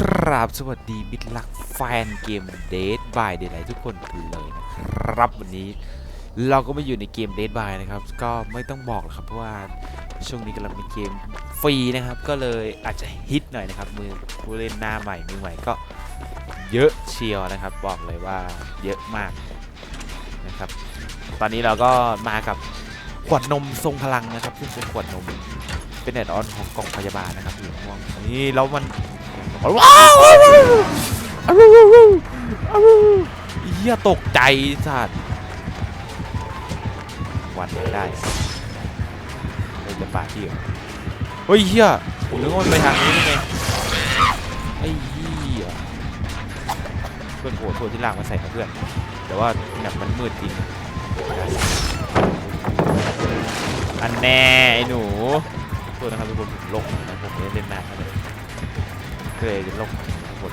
กราบสวัสดีมิตรรักแฟนเกมเดทบายเดทไลทุกคนกันเลยนะครับวันนี้เราก็มาอยู่ในเกมเดทบายนะครับ ก็ไม่ต้องบอกหรอกครับเพราะว่าช่วงนี้กำลังเป็นเกมฟรีนะครับ ก็เลยอาจจะฮิตหน่อยนะครับมือผู้เล่นหน้าใหม่มือใหม่ก็เยอะเชียวนะครับ บอกเลยว่าเยอะมากนะครับ ตอนนี้เราก็มากับขวดนมทรงพลังนะครับซึ่งเป็นขวดนมเป็นแอดออนของกล่องพยาบาลนะครับอยู่ม่วงนี่แล้วมัน ว้าวว้าวว้าวว้าวว้าวเฮียตกใจสัตว์วันไม่ได้เลยจะปาดที่เหรอเฮ้ยเฮียผมนึกว่ามันไปทางนี้ไงไอ้เฮียเพื่อนโหดโทษที่ล่างมาใส่นะเพื่อน แต่ว่าแบบมันมืดจริงอันแน่ไอ้หนูโทษนะครับทุกคนลงนะผมไม่ได้เล่นนาน เลยเคยจะลงทั้งหมด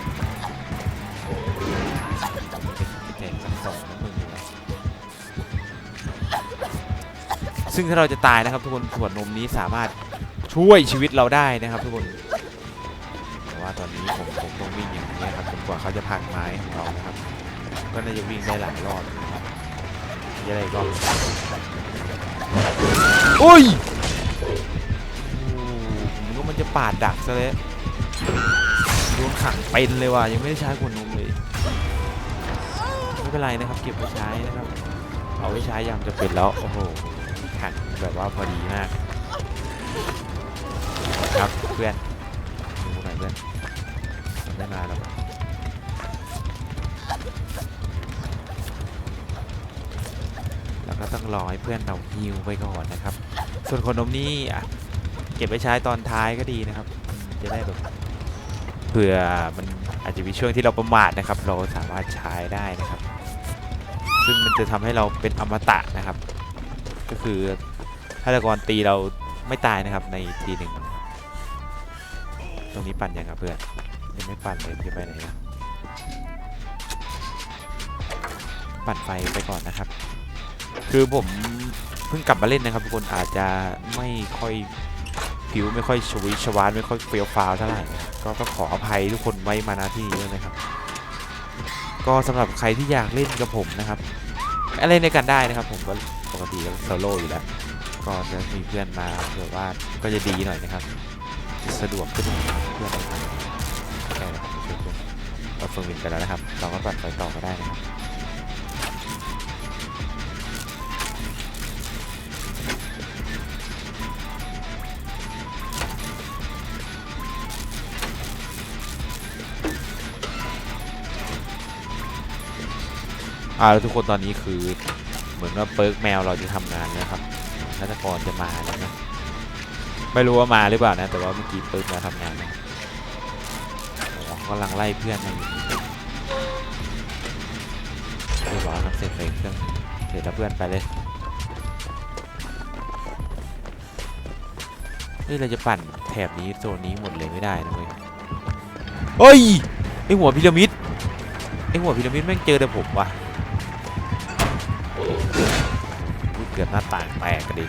แข่งสักสองนะมึงซึ่งถ้าเราจะตายนะครับทุกคนขวดนมนี้สามารถช่วยชีวิตเราได้นะครับทุกคน แต่ว่าตอนนี้ผมผมต้องวิ่งอย่างนี้ครับจนกว่าเขาจะพังไม้ของเรานะครับ ก็น่าจะวิ่งได้หลายรอบจะได้อีกรอบโอ้ยโอ้ผมนึกว่ามันจะปาดดักซะแล้ว โดนขังเป็นเลยว่ะยังไม่ได้ใช้ขวดนมเลยไม่เป็นไรนะครับ เก็บไว้ใช้นะครับ เอาไว้ใช้ยามจะเป็นแล้วโอ้โหขังแบบว่าพอดีมาก ครับเพื่อนดูหน่อยเพื่อนได้มาแล้วแล้วก็ต้องรอให้เพื่อนเราฮิวไปก่อนนะครับ ส่วนขนมนี่อะเก็บไว้ใช้ตอนท้ายก็ดีนะครับ จะได้แบบ ผื่อมันอาจจะมีช่วงที่เราประมาทนะครับ เราสามารถใช้ได้นะครับ ซึ่งมันจะทำให้เราเป็นอมตะนะครับ ก็คือถ้าตะกรตีเราไม่ตายนะครับในทีหนึ่งตรงนี้ปั่นยังครับเพื่อนยังไม่ปั่นเลยจะไปไหนนะปั่นไฟไปก่อนนะครับ คือผมเพิ่งกลับมาเล่นนะครับทุกคนอาจจะไม่ค่อย ผิวไม่ค่อยชวิชวานไม่ค่อยเฟี้ยวฟ้าวเท่าไหร่ก็ต้องขออภัยทุกคนไว้มาณที่นี้ด้วยนะครับ ก็สำหรับใครที่อยากเล่นกับผมนะครับอะไรในกันได้นะครับ ผมก็ปกติก็โซโล่อยู่แล้วก็จะมีเพื่อนมาเผื่อว่าก็จะดีหน่อยนะครับ สะดวกขึ้นเพื่อนนะครับใช่ครับเพื่อนเราเฟิร์มวินไปแล้วนะครับ เราก็ปัดไฟต่อก็ได้นะครับ อ่าทุกคนตอนนี้คือเหมือนว่าเปิร์กแมวเราจะทำงานแล้วครับนักกรจะมาแล้วนะไม่รู้ว่ามาหรือเปล่านะแต่ว่าเมื่อกี้เปิร์กมาทำงานนะกำลังไล่เพื่อนมาอยู่เรียบร้อยครับเสร็จไปเครื่องเสร็จแล้วเพื่อนไปเลยเฮ้ยเราจะปั่นแถบนี้โซนนี้หมดเลยไม่ได้นะเว้ยเฮ้ยไอหัวพีระมิดไอหัวพีระมิดแม่งเจอแต่ผมว่ะ เกือบหน้าต่างแตกกระดิ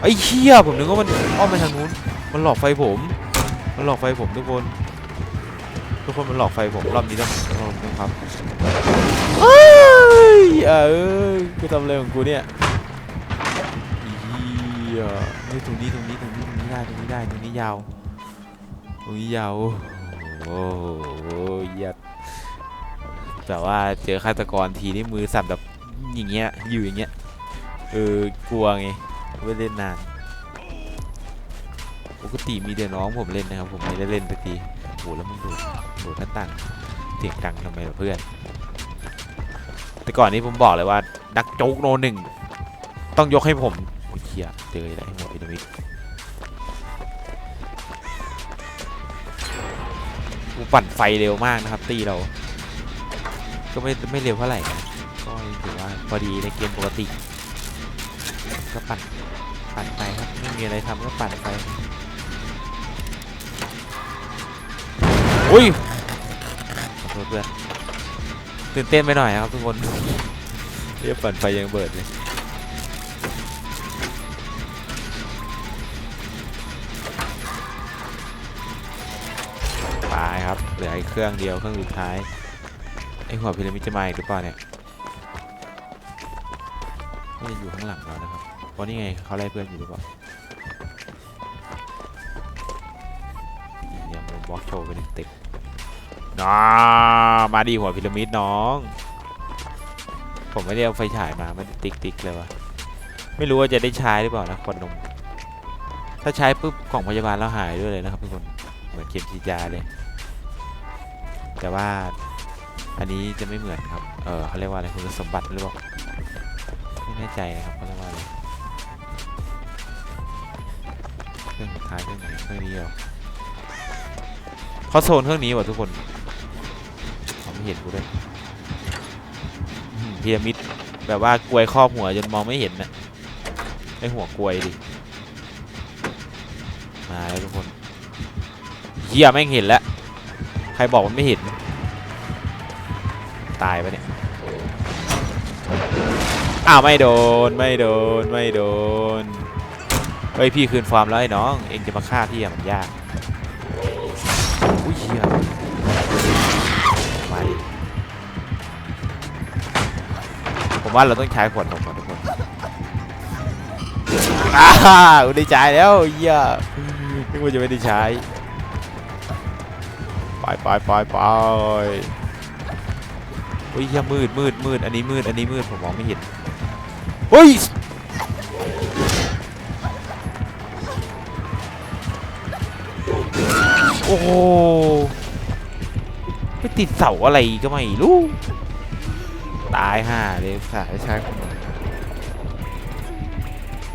ไอ้เหี้ยผมนึกว่ามันอ้อมไปทางนู้น มันหลอกไฟผม มันหลอกไฟผมทุกคน ทุกคนมันหลอกไฟผมรอบนี้ต้องรอบนี้ครับเอ้ยเอ้ยกูทำอะไรของกูเนี่ยเหี้ยนี่ตรงนี้ตรงนี้ตรงนี้ตรงนี้ได้ตรงนี้ได้ตรงนี้ยาวตรงนี้ยาวโอ้โหเหี้ แต่ว่าเจอฆาตกรทีนี่มือสั่นแบบอย่างเงี้ยอยู่อย่างเงี้ยเออกลัวไงไม่เล่นนานปกติมีเดี๋ยวน้องผมเล่นนะครับผมไม่ได้เล่นสักทีโหแล้วมึงดูดูหน้าต่างเสียงดังทำไมล่ะเพื่อน แต่ก่อนนี้ผมบอกเลยว่านักโจ๊กโนหนึ่งต้องยกให้ผมโอ้ยเฮียเจออะไรหัวพีระมิดกูปั่นไฟเร็วมากนะครับตีเรา ก็ไม่ไม่เร็วเท่าไหร่ก็ถือว่าพอดีในเกมปกติ ก็ปั่นปั่นไปครับไม่มีอะไรทำก็ปั่นไปอุ้ยขอโทษเพื่อนตื่นเต้นไปหน่อยครับทุกคนเรียบปั่นไปยังเบิดเลยตายครับเหลืออีเครื่องเดียวเครื่องสุดท้าย ไอหัวพีระมิดจะมาอีกหรือเปล่าเนี่ยไม่ได้อยู่ข้างหลังเรานะครับเพราะนี่ไงเขาไล่เพื่อนอยู่หรือเปล่าเนี่ยันบล็อกโชว์ไปเต็มๆน้ามาดีหัวพีระมิดน้อง ผมไม่ได้เอาไฟฉายมาม่ได้ติ๊กติ๊กเลยวะไม่รู้ว่าจะได้ใช้หรือเปล่านะควันนมถ้าใช้ปุ๊บกล่องพยาบาลเราหายด้วยเลยนะครับทุกคนเหมือนเข็มฉีดยาเลย แต่ว่า อันนี้จะไม่เหมือนครับ เออเขาเรียกว่าอะไรคุณสมบัติหรือเปล่าไม่แน่ใจนะครับเขาเรียกว่าอะไรเครื่องสุดท้ายเครื่องไหนเครื่องนี้เหรอเขาโซนเครื่องนี้ว่ะทุกคนเขาไม่เห็นกูด้วยพีระมิดแบบว่ากลวยครอบหัวจนมองไม่เห็นนะไอหัวกลวยดิมาแล้วทุกคนเฮียแม่งเห็นแล้วใครบอกมันไม่เห็น ตายปะเนี่ยอ้าวไม่โดนไม่โดนไม่โดนเฮ้ยพี่คืนฟาร์มแล้วไอ้น้อง เองจะมาฆ่าพี่อะมันยากอุ้ยเฮียมาดิผมว่าเราต้องใช้ขวดนมก่อนทุกคนอ้าวได้ใช้แล้วเฮียนึกว่าจะไม่ได้ใช้ไปไปไปไป เฮ้ยเฮียมืดมืดมืดอันนี้มืดอันนี้มืดผมมองไม่เห็นเฮ้ยโอ้โหไปติดเสาอะไรก็ไม่รู้ตายห่าเลยสายใช้คน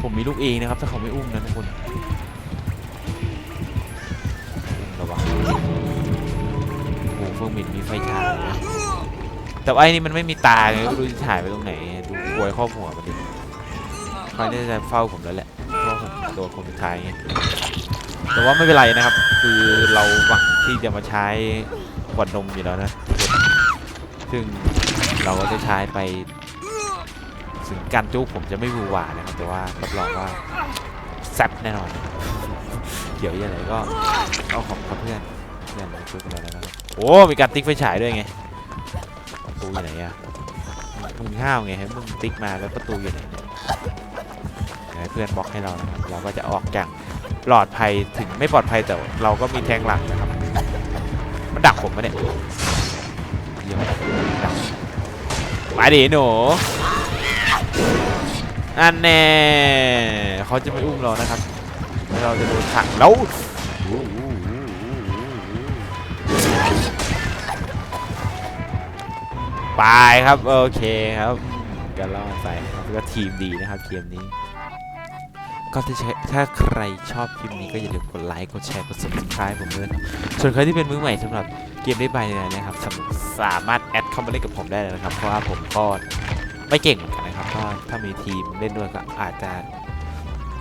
ผมมีลูกเองนะครับ ถ้าเขาไม่อุ้มนะทุกคนระวังโอ้โหเฟิร์มินมีไฟฉายนะ แต่ว่าไอ้นี่มันไม่มีตาไงดูจะถ่ายไปตรงไหนดูกลวยครอบหัวมันดิคอยน่าจะเฝ้าผมแล้วแหละเพราะผมตัวคนสุดท้ายไงแต่ว่าไม่เป็นไรนะครับ คือเราหวังที่จะมาใช้ขวดนมอยู่แล้วนะ ซึ่งเราก็จะใช้ไปถึงการจุกผมจะไม่บูหวานะครับ แต่ว่ารับรองว่าแซ่บแน่นอน เกี่ยวยังไงก็เอาของครับเพื่อนเพื่อนเราช่วยกันแล้วนะครับโอ้ มีการติ๊กไฟฉายด้วยไง ตูอยู่ไหนอะมึงห้าวไงให้มึงติ๊กมาแล้วประตูอยู่ไหนเนี่ยเดี๋ยวให้เพื่อนบล็อกให้เรานะครับ เราก็จะออกจากปลอดภัยถึงไม่ปลอดภัยแต่เราก็มีแทงหลังนะครับ มันดักผมมาเนี่ยเยี่ยมดักมาดิหนูอันแน่เขาจะไม่อุ้มเรานะครับ เราจะโดนขังแล้ว ไปครับโอเคครับกันล่อใส่ครับก็ทีมดีนะครับเกมนี้ ก็ถ้าใครชอบคลิปนี้ก็อย่าลืมกดไลค์กดแชร์กด subscribe ผมด้วยส่วนใครที่เป็นมือใหม่สำหรับเกมได้ใบเนี่ยนะครับสามสามารถแอดเข้ามาเล่นกับผมได้เลยนะครับ เพราะว่าผมก็ไม่เก่งเหมือนกันนะครับก็ถ้ามีทีมเล่นด้วยก็อาจจะ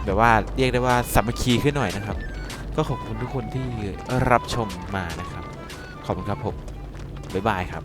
แบบว่าเรียกได้ว่าสามัคคีขึ้นหน่อยนะครับ ก็ขอบคุณทุกคนที่รับชมมานะครับ ขอบคุณครับผมบ๊ายบายครับ